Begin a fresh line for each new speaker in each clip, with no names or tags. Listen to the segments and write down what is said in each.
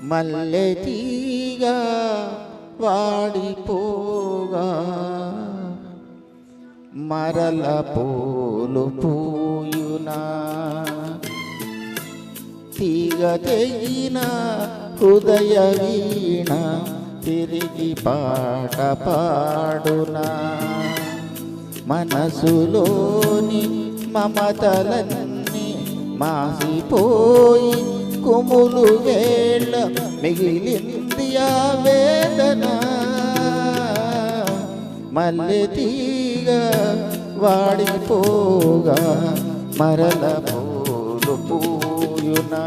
మల్లెతీగా వాడిపోగా. మరల పూలు పూయునా. తీగ తెగిన హృదయ వీణ తిరిగి పాట పాడునా. మనసులోని మమతలన్నీ మాసిపోయి కుములు వే మిగిలింది ఆ వేదన? మల్లె తీగ వాడిపోగా మరల పూలు పూయునా?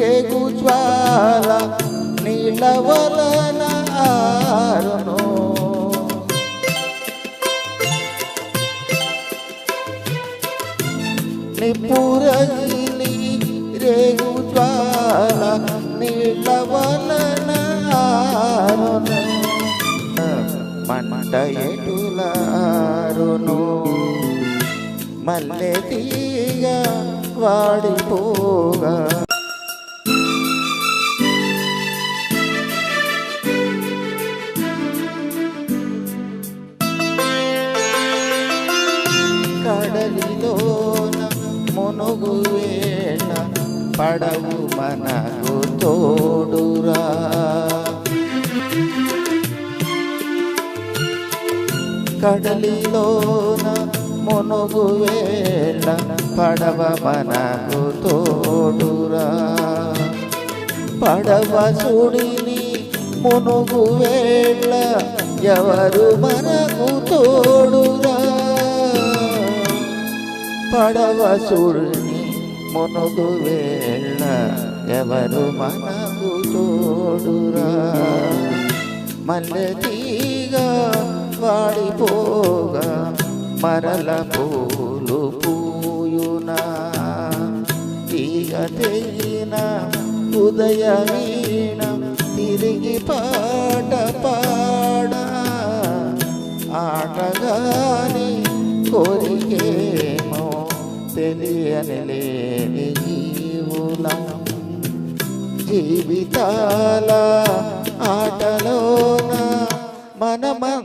రేగు జ్వాల నీలవలన ఆరును. నిపురగిలి రేగు జ్వాల నీలవలన ఆరును. మంట ఎటులారును? మల్లె తీగ వాడిపోగా కడలిలోన మునుగు వేళ పడవు మనకు తోడురా. కడలిలోన మునుగు వేళ పడవ మనకు తోడురా. పడవ సుడిని మునుగు వేళ ఎవరు మనకు తోడురా. పడవ సుడిని మునుగు వేళ ఎవరు మనకు తోడురా? మల్లె తీగ వాడిపోగా మరల పూలు పూయునా? తీగ తెగిన ఉదయ వీణ తిరిగి పాట పాడ? ఆటగాని కోరికే తెలియని లేని జీవులం. జీవితాల ఆటలోన మనమ